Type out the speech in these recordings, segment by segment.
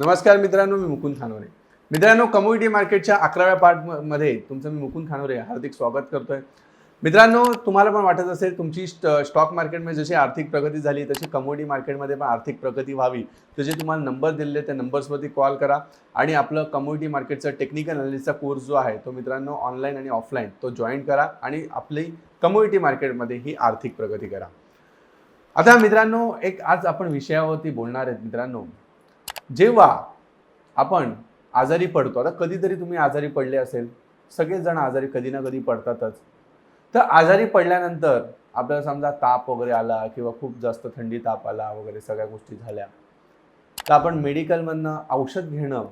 नमस्कार मित्रांनो मी मुकुंद खानोरे. मित्रांनो कम्युनिटी मार्केटच्या अकराव्या पार्टमध्ये तुमचं मी मुकुंद खानोरे हार्दिक स्वागत करतोय. मित्रांनो तुम्हाला पण वाटत असेल तुमची स्टॉक मार्केटमध्ये जशी आर्थिक प्रगती झाली तशी कमोडिटी मार्केटमध्ये पण आर्थिक प्रगती व्हावी. तसे तुम्हाला नंबर दिलेले त्या नंबर्सवरती कॉल करा. आणि आपलं कमोडिटी मार्केटचा टेक्निकल अनालिसचा कोर्स जो आहे तो मित्रांनो ऑनलाईन आणि ऑफलाईन तो जॉईन करा आणि आपली कमोडिटी मार्केटमध्ये ही आर्थिक प्रगती करा. आता मित्रांनो एक आज आपण विषयावरती बोलणार आहेत मित्रांनो. जेव्हा आपण आजारी पडतो आता कधीतरी तुम्ही आजारी पडले असेल सगळेच जण आजारी कधी ना कधी पडतातच. तर आजारी पडल्यानंतर आपल्याला समजा ताप वगैरे आला किंवा खूप जास्त थंडी ताप आला वगैरे सगळ्या गोष्टी झाल्या तर आपण मेडिकलमधनं औषध घेणं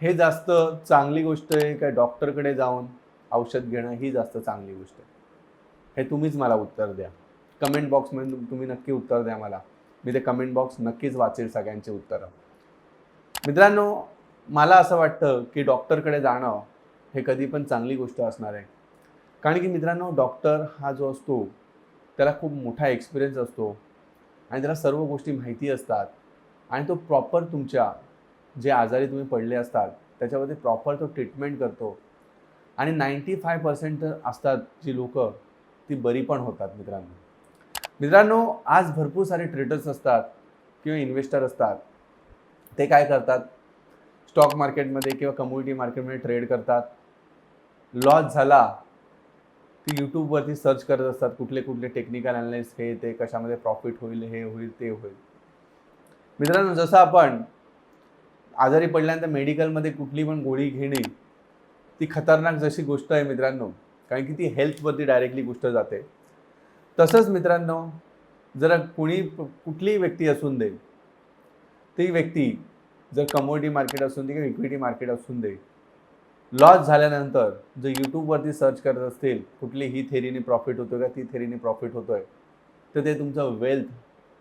हे जास्त चांगली गोष्ट आहे काय डॉक्टरकडे जाऊन औषध घेणं ही जास्त चांगली गोष्ट आहे? हे तुम्हीच मला उत्तर द्या. कमेंट बॉक्समध्ये तुम्ही नक्की उत्तर द्या मला. मी ते कमेंट बॉक्स नक्कीच वाचेल सगळ्यांचे उत्तरं. मित्रांनो मला असं वाटतं की डॉक्टरकडे जाणं हे कधी पण चांगली गोष्ट असणार आहे. कारण की मित्रांनो डॉक्टर हा जो असतो त्याला खूप मोठा एक्सपिरियन्स असतो आणि त्याला सर्व गोष्टी माहिती असतात आणि तो प्रॉपर तुमच्या जे आजारी तुम्ही पडले असतात त्याच्यावरती प्रॉपर तो ट्रीटमेंट करतो आणि नाईंटी फाय पर्सेंट असतात जी लोक ती बरी पण होतात मित्रांनो. मित्रांनो आज भरपूर सारे ट्रेडर्स असतात किंवा इन्व्हेस्टर असतात. ते काय करतात? स्टॉक मार्केटमध्ये किंवा कम्युनिटी मार्केटमध्ये ट्रेड करतात. लॉस झाला ती यूट्यूबवरती सर्च करत असतात कुठले कुठले टेक्निकल अनालिस्ट हे ते कशामध्ये प्रॉफिट होईल हे होईल ते होईल. मित्रांनो जसं आपण आजारी पडल्यानंतर मेडिकलमध्ये कुठली पण गोळी घेणे ती खतरनाक जशी गोष्ट आहे मित्रांनो कारण की ती हेल्थवरती डायरेक्टली गोष्ट जाते. तसंच मित्रांनो जर कुणी कुठलीही व्यक्ती असून दे ती व्यक्ती जर कमोडिटी मार्केट असून दे किंवा इक्विटी मार्केट असून दे लॉस झाल्यानंतर जर यूट्यूबवरती सर्च करत असतील कुठली ही थेरीने प्रॉफिट होतोय का ती थेरीने प्रॉफिट होतोय तर ते तुमचं वेल्थ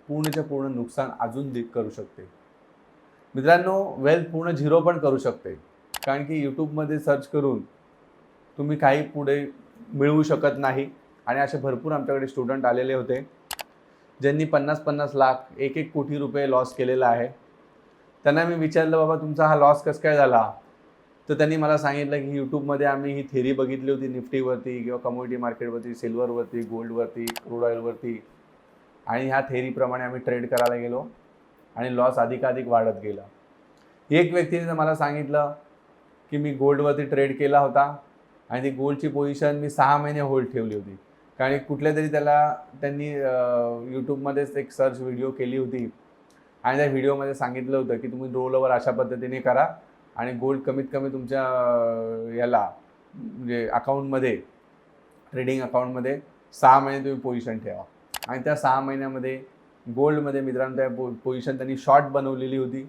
पूर्णच्या पूर्ण नुकसान अजून करू शकते. मित्रांनो वेल्थ पूर्ण झिरो पण करू शकते. कारण की यूट्यूबमध्ये सर्च करून तुम्ही काही पुढे मिळवू शकत नाही. आणि असे भरपूर आमच्याकडे स्टुडंट आलेले होते ज्यांनी पन्नास पन्नास लाख एक एक कोटी रुपये लॉस केलेला आहे. त्यांना मी विचारलं बाबा तुमचा हा लॉस कसं काय झाला? तर त्यांनी मला सांगितलं की यूट्यूबमध्ये आम्ही ही थेरी बघितली होती निफ्टीवरती किंवा कमोडिटी मार्केटवरती सिल्वरवरती गोल्डवरती क्रूड ऑइलवरती आणि ह्या थेरीप्रमाणे आम्ही ट्रेड करायला गेलो आणि लॉस अधिकाधिक वाढत गेला. एक व्यक्तीने मला सांगितलं की मी गोल्डवरती ट्रेड केला होता आणि ती गोल्डची पोझिशन मी सहा महिने होल्ड ठेवली होती. कारण कुठल्या तरी त्याला त्यांनी यूट्यूबमध्येच एक सर्च व्हिडिओ केली होती. आणि त्या व्हिडिओमध्ये सांगितलं होतं की तुम्ही रोल ओव्हर अशा पद्धतीने करा आणि गोल्ड कमीत कमी तुमच्या याला म्हणजे अकाउंटमध्ये ट्रेडिंग अकाउंटमध्ये सहा महिने तुम्ही पोझिशन ठेवा. आणि त्या सहा महिन्यामध्ये गोल्डमध्ये मित्रांनो त्या पो पोझिशन त्यांनी शॉर्ट बनवलेली होती.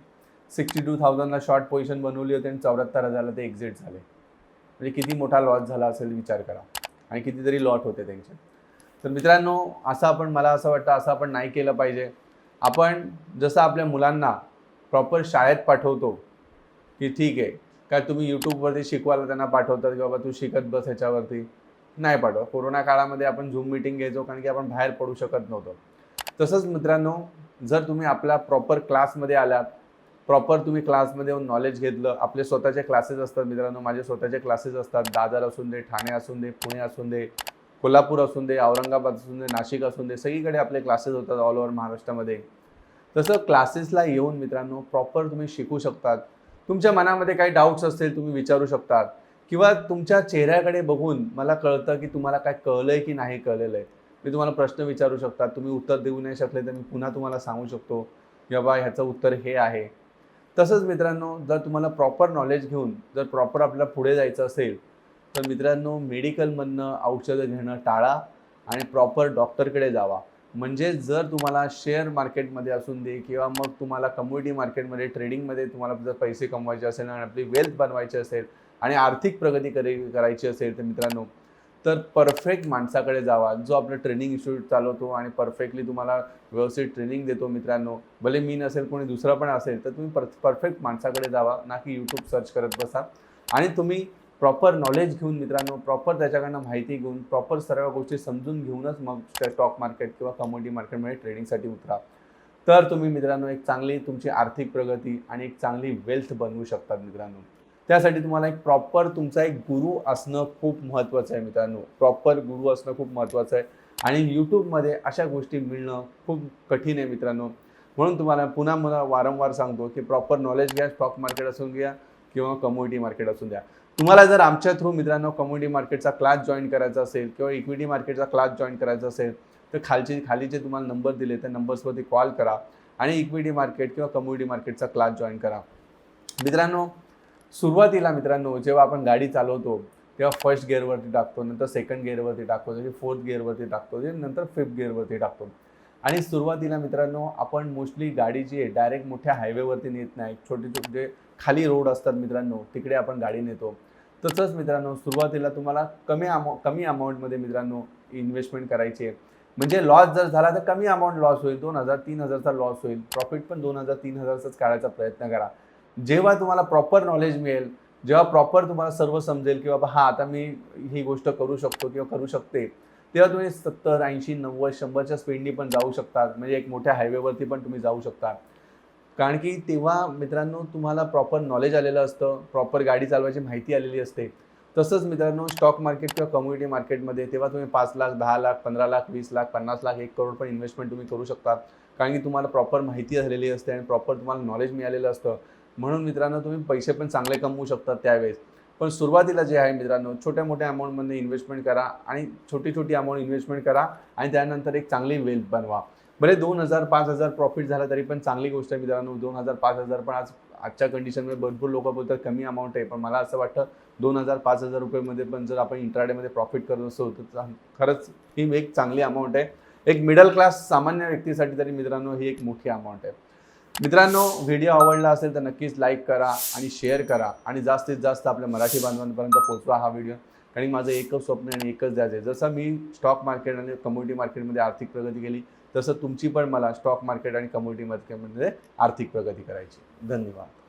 सिक्स्टी टू थाउजंडला शॉर्ट पोझिशन बनवली होती आणि चौऱ्याहत्तर हजारला ते एक्झिट झाले. म्हणजे किती मोठा लॉस झाला असेल विचार करा. आणि कितीतरी लॉट होते त्यांचे. तर मित्रांनो असं आपण मला असं वाटतं असं आपण नाही केलं पाहिजे. आपण जसं आपल्या मुलांना प्रॉपर शाळेत पाठवतो की ठीक आहे काय तुम्ही यूट्यूबवरती शिकवायला त्यांना पाठवतात की बाबा तू शिकत बस ह्याच्यावरती? नाही पाठवा कोरोना काळामध्ये आपण झूम मिटिंग घ्यायचो कारण की आपण बाहेर पडू शकत नव्हतो. तसंच मित्रांनो जर तुम्ही आपल्या प्रॉपर क्लासमध्ये आलात प्रॉपर तुम्ही क्लासमध्ये येऊन नॉलेज घेतलं आपले स्वतःचे क्लासेस असतात मित्रांनो माझे स्वतःचे क्लासेस असतात. दादर असून दे ठाणे असून दे पुणे असून दे कोल्हापूर असून दे औरंगाबाद असून दे नाशिक असून दे सगळीकडे आपले क्लासेस होतात ऑल ओव्हर महाराष्ट्रामध्ये. तसं क्लासेसला येऊन मित्रांनो प्रॉपर तुम्ही शिकू शकतात. तुमच्या मनामध्ये काही डाऊट्स असतील तुम्ही विचारू शकतात. किंवा तुमच्या चेहऱ्याकडे बघून मला कळतं की तुम्हाला काय कळलंय की नाही कळलेलं आहे. मी तुम्हाला प्रश्न विचारू शकतात. तुम्ही उत्तर देऊ नाही शकले तर मी पुन्हा तुम्हाला सांगू शकतो की बाबा ह्याचं उत्तर हे आहे. तसंच मित्रांनो जर तुम्हाला प्रॉपर नॉलेज घेऊन जर प्रॉपर आपल्याला पुढे जायचं असेल तर मित्रांनो मेडिकलमधनं औषधं घेणं टाळा आणि प्रॉपर डॉक्टरकडे जावा. म्हणजे जर तुम्हाला शेअर मार्केटमध्ये असून दे किंवा मग तुम्हाला कम्युनिटी मार्केटमध्ये ट्रेडिंगमध्ये तुम्हाला जर पैसे कमवायचे असेल आणि आपली वेल्थ बनवायची असेल आणि आर्थिक प्रगती करी करायची असेल तर मित्रांनो तर परफेक्ट माणसाकडे जावा. जो आपलं ट्रेनिंग इन्स्टिट्यूट चालवतो आणि परफेक्टली तुम्हाला व्यवस्थित ट्रेनिंग देतो मित्रांनो भले मी नसेल कोणी दुसरं पण असेल तर तुम्ही पर परफेक्ट माणसाकडे जावा. ना की यूट्यूब सर्च करत बसा. आणि तुम्ही प्रॉपर नॉलेज घेऊन मित्रांनो प्रॉपर त्याच्याकडनं माहिती घेऊन प्रॉपर सर्व गोष्टी समजून घेऊनच मग स्टॉक मार्केट किंवा कमोडिटी मार्केटमध्ये ट्रेडिंगसाठी उतरा. तर तुम्ही मित्रांनो एक चांगली तुमची आर्थिक प्रगती आणि एक चांगली वेल्थ बनवू शकतात मित्रांनो. त्यासाठी तुम्हाला एक प्रॉपर तुमचा एक गुरु असणं खूप महत्त्वाचं आहे मित्रांनो. प्रॉपर गुरु असणं खूप महत्त्वाचं आहे. आणि यूट्यूबमध्ये अशा गोष्टी मिळणं खूप कठीण आहे मित्रांनो. म्हणून तुम्हाला पुन्हा मला वारंवार सांगतो की प्रॉपर नॉलेज घ्या स्टॉक मार्केट असून घ्या किंवा कमोडिटी मार्केट असून द्या. तुम्हाला जर आमच्या थ्रू मित्रांनो कम्युनिटी मार्केटचा क्लास जॉईन करायचा असेल किंवा इक्विटी मार्केटचा क्लास जॉईन करायचा असेल तर खालचे खाली जे तुम्हाला नंबर दिले त्या नंबर्सवरती कॉल करा आणि इक्विटी मार्केट किंवा कम्युनिटी मार्केटचा क्लास जॉईन करा. मित्रांनो सुरुवातीला मित्रांनो जेव्हा आपण गाडी चालवतो तेव्हा फर्स्ट गिअरवरती टाकतो नंतर सेकंड गिअरवरती टाकतो त्याची फोर्थ गिअरवरती टाकतो नंतर फिफ्थ गिअरवरती टाकतो. आणि सुरुवातीला मित्रांनो आपण मोस्टली गाडी जी आहे डायरेक्ट मोठ्या हायवेवरती नेत नाही. छोटे छोटे खाली रोड असतात मित्रांनो तिकडे आपण गाडी नेतो. तसंच मित्रांनो सुरुवातीला तुम्हाला कमी अमाऊ कमी अमाऊंटमध्ये मित्रांनो इन्व्हेस्टमेंट करायची आहे. म्हणजे लॉस जर झाला तर कमी अमाऊंट लॉस होईल. दोन हजार तीन हजारचा लॉस होईल. प्रॉफिट पण दोन हजार तीन हजारचाच काढायचा प्रयत्न करा. जेव्हा तुम्हाला प्रॉपर नॉलेज मिळेल जेव्हा प्रॉपर तुम्हाला सर्व समजेल की बाबा हा आता मी ही गोष्ट करू शकतो किंवा करू शकते. तेव्हा तुम्ही सत्तर ऐंशी नव्वद शंभरच्या स्पीडनी पण जाऊ शकतात. म्हणजे एक मोठ्या हायवेवरती पण तुम्ही जाऊ शकता कारण की तेव्हा मित्रांनो तुम्हाला प्रॉपर नॉलेज आलेलं असतं प्रॉपर गाडी चालवायची माहिती आलेली असते. तसंच मित्रांनो स्टॉक मार्केट किंवा कम्युनिटी मार्केटमध्ये तेव्हा तुम्ही पाच लाख दहा लाख पंधरा लाख वीस लाख पन्नास लाख एक करोड पण इन्व्हेस्टमेंट तुम्ही करू शकता कारण की तुम्हाला प्रॉपर माहिती झालेली असते आणि प्रॉपर तुम्हाला नॉलेज मिळालेलं असतं. म्हणून मित्रांनो तुम्ही पैसे पण चांगले कमवू शकता त्यावेळेस. पण सुरुवातीला जे आहे मित्रांनो छोट्या मोठ्या अमाऊंटमध्ये इन्व्हेस्टमेंट करा आणि छोटी छोटी अमाऊंट इन्व्हेस्टमेंट करा आणि त्यानंतर एक चांगली वेल्थ बनवा. भले दोन हजार पाच हजार प्रॉफिट झाला तरी पण चांगली गोष्ट आहे मित्रांनो. दोन हजार पाच हजार पण आज आजच्या कंडिशनमध्ये भरपूर लोक बोलतात कमी अमाऊंट आहे. पण मला असं वाटतं दोन हजार पाच हजार रुपयेमध्ये पण जर आपण इंट्राडेमध्ये प्रॉफिट करत असतो तर खरंच ही एक चांगली अमाऊंट आहे. एक मिडल क्लास सामान्य व्यक्तीसाठी तरी मित्रांनो ही एक मोठी अमाऊंट आहे. मित्रांनो व्हिडिओ आवडला असेल तर नक्कीच लाईक करा आणि शेअर करा. आणि जास्तीत जास्त आपल्या मराठी बांधवांपर्यंत पोहोचवा हा व्हिडिओ आणि माझं एकच स्वप्न आहे आणि एकच द्यायचं आहे. जसं मी स्टॉक मार्केट आणि कम्युनिटी मार्केटमध्ये आर्थिक प्रगती केली तसं तुमची पण मला स्टॉक मार्केट आणि कम्युनिटी मार्केटमध्ये आर्थिक प्रगती करायची धन्यवाद.